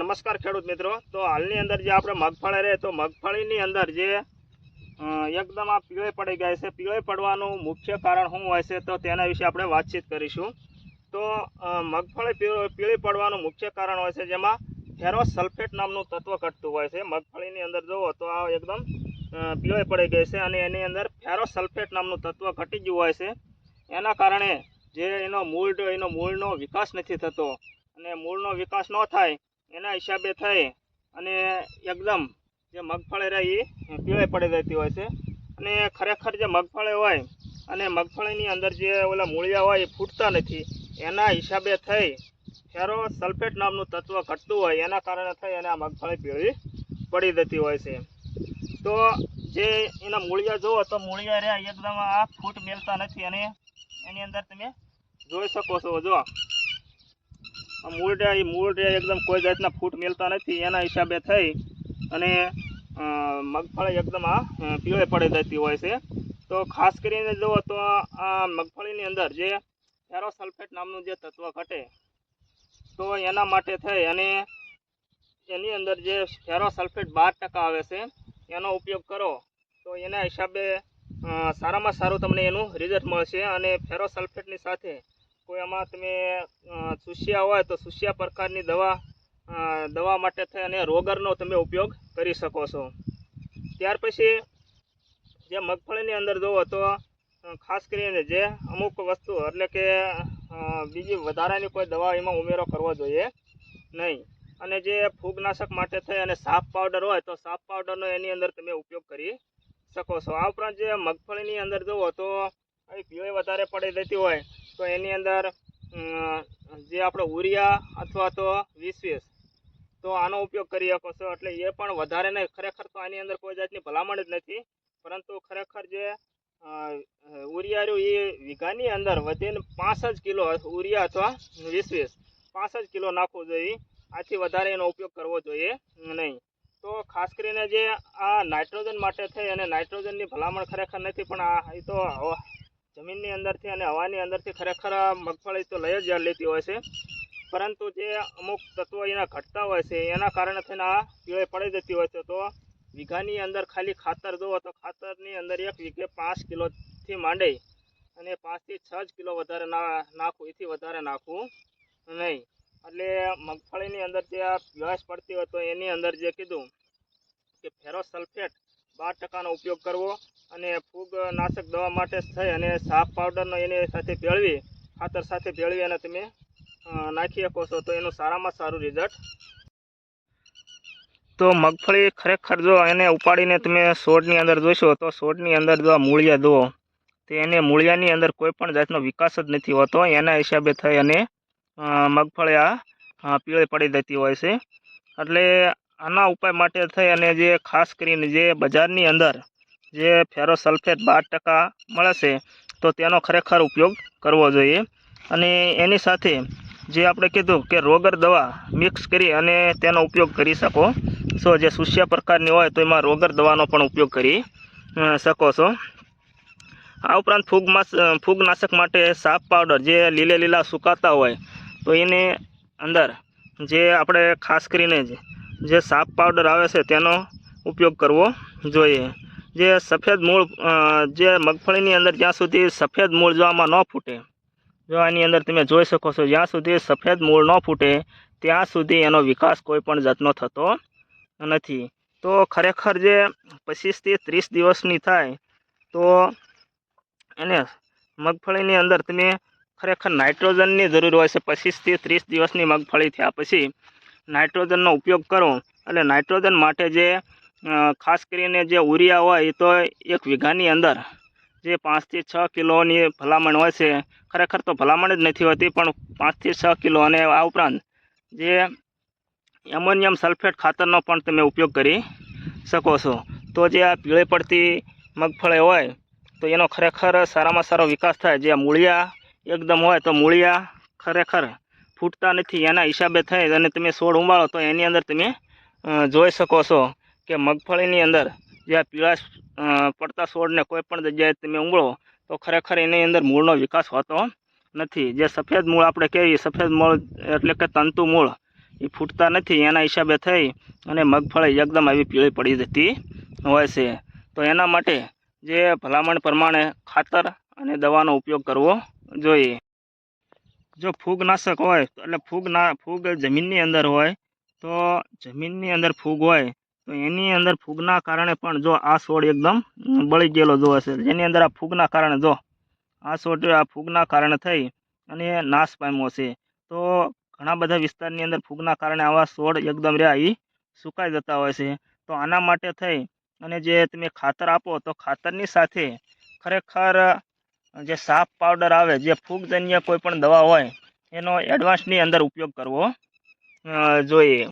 નમસ્કાર ખેડૂત મિત્રો. તો હાલની અંદર જે આપણે મગફળી રહે, તો મગફળીની અંદર જે એકદમ આ પીળે પડી ગયા છે. પીળે પડવાનું મુખ્ય કારણ શું હોય છે, તો તેના વિશે આપણે વાતચીત કરીશું. તો મગફળી પીળ- પડવાનું મુખ્ય કારણ હોય છે, જેમાં ફેરો સલ્ફેટ નામનું તત્વ ઘટતું હોય છે. મગફળીની અંદર જુઓ તો આ એકદમ પીળે પડી ગઈ છે અને એની અંદર ફેરો સલ્ફેટ નામનું તત્વ ઘટી ગયું હોય છે. એના કારણે જે એનો મૂળ, એનો મૂળનો વિકાસ નથી થતો અને મૂળનો વિકાસ ન થાય એના હિસાબે થઈ અને એકદમ જે મગફળી રહે, એ પીળાઈ પડી જતી હોય છે. અને ખરેખર જે મગફળી હોય અને મગફળીની અંદર જે ઓલા મૂળિયા હોય, એ ફૂટતા નથી. એના હિસાબે થઈ ફેરો સલ્ફેટ નામનું તત્વ ઘટતું હોય, એના કારણે થઈ અને આ મગફળી પીળી પડી જતી હોય છે. તો જે એના મૂળિયા જુઓ, તો મૂળિયા રહ્યા, એકદમ આ ફૂટ મેળતા નથી અને એની અંદર તમે જોઈ શકો છો જો આ મૂળ રહ્યા એ મૂળડિયા એકદમ કોઈ જાતના ફૂટ મેળતા નથી, એના હિસાબે થઈ અને મગફળી એકદમ આ પીળે પડી જતી હોય છે. તો ખાસ કરીને જુઓ તો આ મગફળીની અંદર જે ફેરોસલ્ફેટ નામનું જે તત્વ ઘટે, તો એના માટે થઈ અને એની અંદર જે ફેરોસલ્ફેટ બાર ટકા આવે છે, એનો ઉપયોગ કરો. તો એના હિસાબે સારામાં સારું તમને એનું રિઝલ્ટ મળશે અને ફેરોસલ્ફેટની સાથે કોઈ આમાં તમે સુસિયા હોય તો સુશિયા પ્રકારની દવા દવા માટે થઈ અને રોગરનો તમે ઉપયોગ કરી શકો છો. ત્યાર પછી જે મગફળીની અંદર જુઓ તો ખાસ કરીને જે અમુક વસ્તુ એટલે કે બીજી વધારાની કોઈ દવા એમાં ઉમેરો કરવો જોઈએ નહીં. અને જે ફૂગનાશક માટે થઈ અને સાફ પાવડર હોય તો સાફ પાવડરનો એની અંદર તમે ઉપયોગ કરી શકો છો. આ ઉપરાંત જે મગફળીની અંદર જુઓ તો અહીં પીળી વધારે પડી દેતી હોય તો એની અંદર જે આપણો ઉરિયા અથવા તો વીસ વીસ તો આનો ઉપયોગ કરી શકો છો. એટલે એ પણ વધારે નહીં. ખરેખર તો આની અંદર કોઈ જાતની ભલામણ જ નથી. પરંતુ ખરેખર જે અ, ઉરિયા રહ્યું એ વીઘાની અંદર વધીને પાંચ જ કિલો ઉરિયા અથવા વીસ વીસ પાંચ જ કિલો નાખવું જોઈએ. આથી વધારે એનો ઉપયોગ કરવો જોઈએ નહીં. તો ખાસ કરીને જે આ નાઇટ્રોજન માટે થઈ અને નાઇટ્રોજનની ભલામણ ખરેખર નથી પણ આ એ તો જમીનની અંદરથી અને હવાની અંદરથી ખરેખર મગફળી તો લઈ જ લેતી હોય છે. પરંતુ જે અમુક તત્વો એના ઘટતા હોય છે, એના કારણે થઈને આ પીળે પડી જતી હોય છે. તો વીઘાની અંદર ખાલી ખાતર જુઓ તો ખાતરની અંદર એક વીઘે પાંચ કિલોથી માંડી અને પાંચથી છ જ કિલો વધારે ના નાખવું એથી વધારે નાખવું નહીં. એટલે મગફળીની અંદર જે આ પીળાશ પડતી હોય તો એની અંદર જે કીધું કે ફેરોસલ્ફેટ બાર ટકાનો ઉપયોગ કરવો અને ફૂગ નાશક દવા માટે થઈ અને સાફ પાવડરનો એની સાથે ભેળવી, ખાતર સાથે ભેળવી અને તમે નાખી શકો છો. તો એનું સારામાં સારું રિઝલ્ટ તો મગફળી ખરેખર જો એને ઉપાડીને તમે છોડની અંદર જોશો, તો છોડની અંદર જો મૂળિયા દો તો એને મૂળિયાની અંદર કોઈ પણ જાતનો વિકાસ જ નથી હોતો. એના હિસાબે થઈ અને મગફળી આ પીળે પડી જતી હોય છે. એટલે આના ઉપાય માટે થઈ અને જે ખાસ કરીને જે બજારની અંદર જે ફેરોસલ્ફેટ બાર ટકા મળે છે, તો તેનો ખરેખર ઉપયોગ કરવો જોઈએ. અને એની સાથે જે આપણે કીધું કે રોગર દવા મિક્સ કરી અને તેનો ઉપયોગ કરી શકો. છો જે સુસ્યા પ્રકારની હોય તો એમાં રોગર દવાનો પણ ઉપયોગ કરી શકો છો. આ ઉપરાંત ફૂગમાં ફૂગનાશક માટે સાફ પાવડર જે લીલે લીલા સુકાતા હોય, તો એની અંદર જે આપણે ખાસ કરીને જે સાફ પાવડર આવે છે તેનો ઉપયોગ કરવો જોઈએ. જે સફેદ મૂળ જે મગફળીની અંદર જ્યાં સુધી સફેદ મૂળ જો આમાં ન ફૂટે, જો આની અંદર તમે જોઈ શકો છો, જ્યાં સુધી સફેદ મૂળ ન ફૂટે, ત્યાં સુધી એનો વિકાસ કોઈ પણ જાતનો થતો નથી. તો ખરેખર જે પચીસથી ત્રીસ દિવસની થાય, તો એને મગફળીની અંદર તમે ખરેખર નાઇટ્રોજનની જરૂર હોય છે, પચીસથી ત્રીસ દિવસની મગફળી થયા પછી નાઇટ્રોજનનો ઉપયોગ કરો. એટલે નાઇટ્રોજન માટે જે ખાસ કરીને જે ઉરિયા હોય એ તો એક વીઘાની અંદર જે પાંચથી છ કિલોની ભલામણ હોય છે. ખરેખર તો ભલામણ જ નથી હોતી, પણ પાંચથી છ કિલો અને આ ઉપરાંત જે એમોનિયમ સલ્ફેટ ખાતરનો પણ તમે ઉપયોગ કરી શકો છો. તો જે આ પીળે પડતી મગફળી હોય, તો એનો ખરેખર સારામાં સારો વિકાસ થાય. જે મૂળિયા એકદમ હોય, તો મૂળિયા ખરેખર ફૂટતા નથી. એના હિસાબે થઈ અને તમે છોડ ઉમાળો તો એની અંદર તમે જોઈ શકો છો. કે મગફળીની અંદર જે આ પીળા પડતા છોડને કોઈ પણ જગ્યાએ તમે ઉમળો તો ખરેખર એની અંદર મૂળનો વિકાસ હોતો નથી. જે સફેદ મૂળ આપણે કહીએ, સફેદ મૂળ એટલે કે તંતુ મૂળ, એ ફૂટતા નથી, એના હિસાબે થઈ અને મગફળી એકદમ આવી પીળી પડી જતી હોય છે. તો એના માટે જે ભલામણ પ્રમાણે ખાતર અને દવાનો ઉપયોગ કરવો જોઈએ. જો ફૂગનાશક હોય એટલે ફૂગ ના ફૂગ જમીનની અંદર હોય, તો જમીનની અંદર ફૂગ હોય તો એની અંદર ફૂગના કારણે પણ જો આ છોડ એકદમ બળી ગયેલો જોવે છે. જેની અંદર આ ફૂગના કારણે જો આ છોડ આ ફૂગના કારણે થઈ અને નાશ પામ્યો છે. તો ઘણા બધા વિસ્તારની અંદર ફૂગના કારણે આવા છોડ એકદમ રહ્યા એ સુકાઈ જતા હોય છે. તો આના માટે થઈ અને જે તમે ખાતર આપો તો ખાતરની સાથે ખરેખર જે સાફ પાવડર આવે, જે ફૂગજન્ય કોઈ પણ દવા હોય, એનો એડવાન્સની અંદર ઉપયોગ કરવો જોઈએ.